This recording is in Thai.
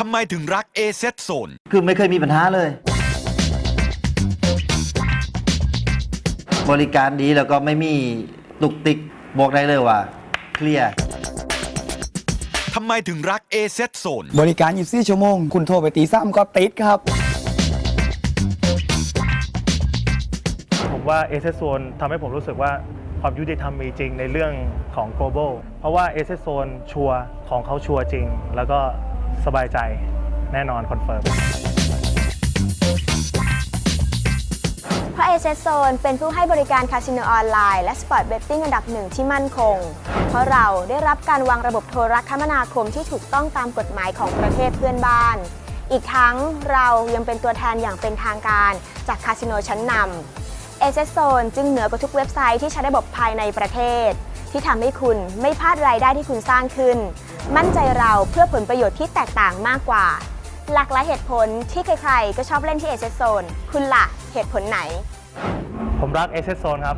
ทำไมถึงรัก AZ Zone คือไม่เคยมีปัญหาเลย บริการดีแล้วก็ไม่มีตุกติกบอกได้เลยว่า เคลียร์ทำไมถึงรัก AZ Zone บริการ 24 ชั่วโมง คุณโทรไปตีซ้ำก็ติดครับ ผมว่าเอเซโซนทำให้ผมรู้สึกว่าความยุติธรรมมีจริงในเรื่องของ global เพราะว่าเอเซโซนชัวร์ของเขาชัวร์จริง แล้วก็ สบายใจแน่นอนคอนเฟิร์มเพราะเอเ z โซนเป็นผู้ให้บริการคาสิโนออนไลน์และสปอร์ตเบตติ้งอันดับหนึ่งที่มั่นคง เพราะเราได้รับการวางระบบโทรคมนาคมที่ถูกต้องตามกฎหมายของประเทศเพื่อนบ้าน อีกทั้งเรายังเป็นตัวแทนอย่างเป็นทางการจากคาสิโนชั้นนำเอเ z โซนจึงเหนือกว่าทุกเว็บไซต์ที่ใช้ระบบภายในประเทศ ที่ทำให้คุณไม่พลาดรายได้ที่คุณสร้างขึ้น มั่นใจเราเพื่อผลประโยชน์ที่แตกต่างมากกว่า หลากหลายเหตุผลที่ใครๆ ก็ชอบเล่นที่เอเซโซนคุณล่ะเหตุผลไหน ผมรักเอเซโซนครับ